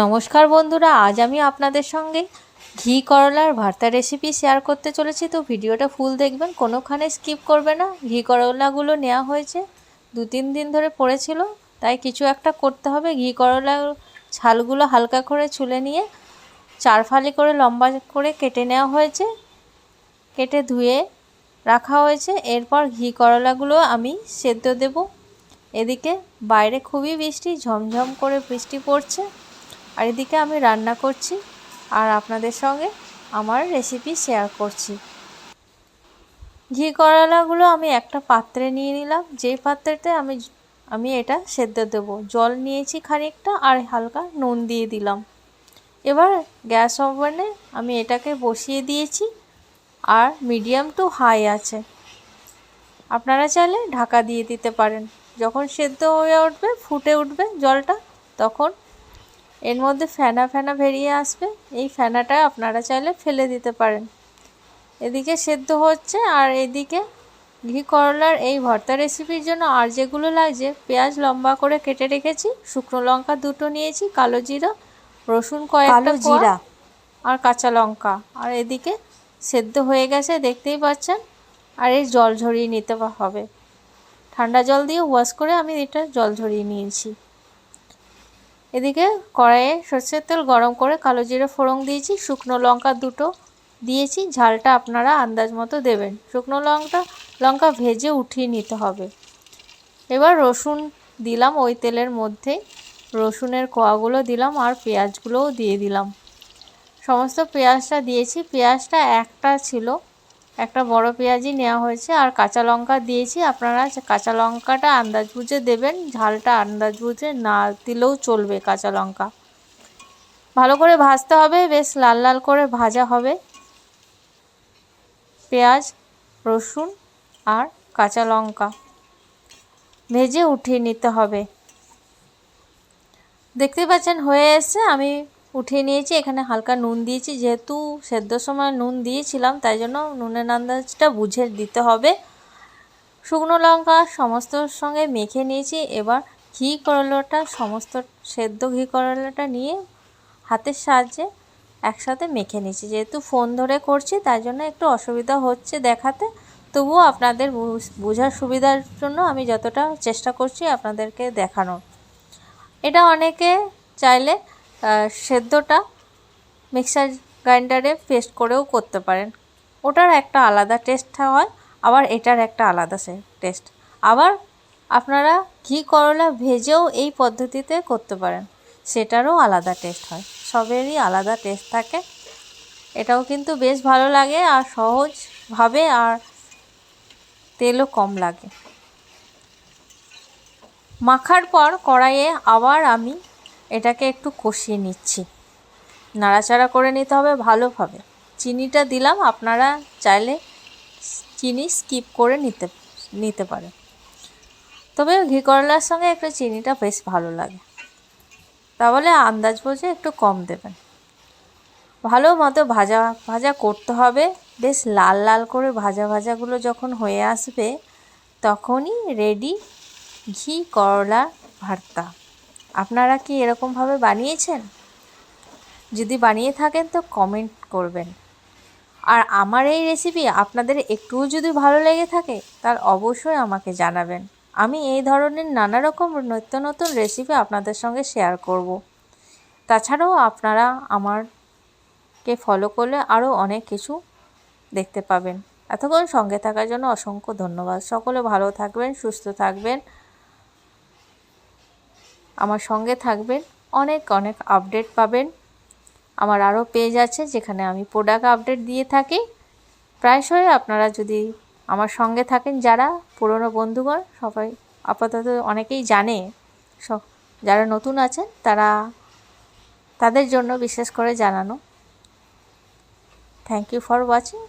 নমস্কার বন্ধুরা, আজ আমি আপনাদের সঙ্গে ঘি করলার ভর্তা রেসিপি শেয়ার করতে চলেছি। তো ভিডিওটা ফুল দেখবেন, কোনোখানে স্কিপ করবে না। ঘি করলাগুলো নেওয়া হয়েছে দু তিন দিন ধরে পড়েছিল, তাই কিছু একটা করতে হবে। ঘি করলা ছালগুলো হালকা করে ছুলে নিয়ে চার ফালি করে লম্বা করে কেটে নেওয়া হয়েছে, কেটে ধুয়ে রাখা হয়েছে। এরপর ঘি করলাগুলো আমি সেদ্ধ দেব। এদিকে বাইরে খুবই বৃষ্টি, ঝমঝম করে বৃষ্টি পড়ছে। আর এদিকে আমি রান্না করছি আর আপনাদের সঙ্গে আমার রেসিপি শেয়ার করছি। ঘি করলাগুলো আমি একটা পাত্রে নিয়ে নিলাম। যেই পাত্রেতে আমি আমি এটা সেদ্ধ দেব। জল নিয়েছি খানিকটা আর হালকা নুন দিয়ে দিলাম। এবার গ্যাস ওভেনে আমি এটাকে বসিয়ে দিয়েছি আর মিডিয়াম টু হাই আছে। আপনারা চাইলে ঢাকা দিয়ে দিতে পারেন। যখন সেদ্ধ হয়ে উঠবে, ফুটে উঠবে জলটা, তখন এর মধ্যে ফেনা ফেনা বেরিয়ে আসবে। এই ফেনাটা আপনারা চাইলে ফেলে দিতে পারেন। এদিকে সেদ্ধ হচ্ছে আর এদিকে ঘি করলার এই ভর্তা রেসিপির জন্য আর যেগুলো লাগছে পেঁয়াজ লম্বা করে কেটে রেখেছি শুকনো লঙ্কা দুটো নিয়েছি কালো জিরা রসুন কয়েকটা জিরা। আর কাঁচা লঙ্কা। আর এদিকে সেদ্ধ হয়ে গেছে দেখতেই পাচ্ছেন। আর এই জল ঝরিয়ে নিতে হবে। ঠান্ডা জল দিয়ে ওয়াশ করে আমি এটা জল ঝরিয়ে নিয়েছি। এদিকে কড়াইয়ে সর্ষের তেল গরম করে কালো জিরে ফোড়ন দিয়েছি, শুকনো লঙ্কা দুটো দিয়েছি, ঝালটা আপনারা আন্দাজ মতো দেবেন। শুকনো লঙ্কা লঙ্কা ভেজে উঠিয়ে নিতে হবে। এবার রসুন দিলাম, ওই তেলের মধ্যে রসুনের কোয়াগুলো দিলাম আর পেঁয়াজগুলোও দিয়ে দিলাম। সমস্ত পেঁয়াজটা দিয়েছি, পেঁয়াজটা একটা ছিল একটা বড় পেঁয়াজই নেওয়া হয়েছে, আর কাঁচা লঙ্কা দিয়েছি। আপনারা কাঁচা লঙ্কাটা আন্দাজ বুঝে দেবেন, ঝালটা আন্দাজ বুঝে না দিলেও চলবে কাঁচা লঙ্কা। ভালো করে ভাজতে হবে, বেশ লাল লাল করে ভাজা হবে। পেঁয়াজ, রসুন আর কাঁচা লঙ্কা ভেজে উঠিয়ে নিতে হবে। দেখতে পাচ্ছেন হয়ে এসছে, আমি উঠিয়ে নিয়েছি, এখানে হালকা নুন দিয়েছি। যেহেতু সেদ্ধ সময় নুন দিয়েছিলাম, তাই জন্য নুনের আন্দাজটা বুঝে দিতে হবে। শুকনো লঙ্কা সমস্ত সঙ্গে মেখে নিয়েছি। এবার ঘি করলাটা, সমস্ত সেদ্ধ ঘি করলাটা নিয়ে হাতের সাহায্যে একসাথে মেখে নিয়েছি। যেহেতু ফোন ধরে করছি, তাই জন্য একটু অসুবিধা হচ্ছে দেখাতে। তবুও আপনাদের বোঝার সুবিধার জন্য আমি যতটা চেষ্টা করছি আপনাদেরকে দেখানোর। এটা অনেকে চাইলে সেদ্ধটা মিক্সার গ্রাইন্ডারে পেস্ট করেও করতে পারেন। ওটার একটা আলাদা টেস্ট হয়, আবার এটার একটা আলাদা টেস্ট। আবার আপনারা ঘি করলা ভেজেও এই পদ্ধতিতে করতে পারেন, সেটারও আলাদা টেস্ট হয়, সবেরই আলাদা টেস্ট থাকে। এটাও কিন্তু বেশ ভালো লাগে আর সহজভাবে আর তেলও কম লাগে। মাখার পর কড়াইয়ে আবার আমি এটাকে একটু কষিয়ে নিচ্ছি। নাড়াচাড়া করে নিতে হবে ভালোভাবে। চিনিটা দিলাম, আপনারা চাইলে চিনি স্কিপ করে নিতে নিতে পারেন। তবে ঘি করলার সঙ্গে একটু চিনিটা বেশ ভালো লাগে। তাহলে আন্দাজ বুঝে একটু কম দেবেন। ভালো মতো ভাজা ভাজা করতে হবে। বেশ লাল লাল করে ভাজা, ভাজাগুলো যখন হয়ে আসবে, তখনই রেডি ঘি করলা ভর্তা। আপনারা কি এরকমভাবে বানিয়েছেন? যদি বানিয়ে থাকেন তো কমেন্ট করবেন। আর আমার এই রেসিপি আপনাদের একটুও যদি ভালো লেগে থাকে, তার অবশ্যই আমাকে জানাবেন। আমি এই ধরনের নানা রকম নিত্য নতুন রেসিপি আপনাদের সঙ্গে শেয়ার করব। তাছাড়াও আপনারা আমারকে ফলো করলে আরও অনেক কিছু দেখতে পাবেন। এতক্ষণ সঙ্গে থাকার জন্য অসংখ্য ধন্যবাদ। সকলে ভালো থাকবেন, সুস্থ থাকবেন। আমার সঙ্গে থাকবেন, অনেক অনেক আপডেট পাবেন। আমার আরও পেজ আছে যেখানে আমি প্রোডাক্ট আপডেট দিয়ে থাকি। প্রায়শই আপনারা যদি আমার সঙ্গে থাকেন, যারা পুরনো বন্ধুগণ, সবাই আপাতত অনেকেই জানে যারা নতুন আছেন, তারা তাদের জন্য বিশেষ করে জানানো। Thank you for watching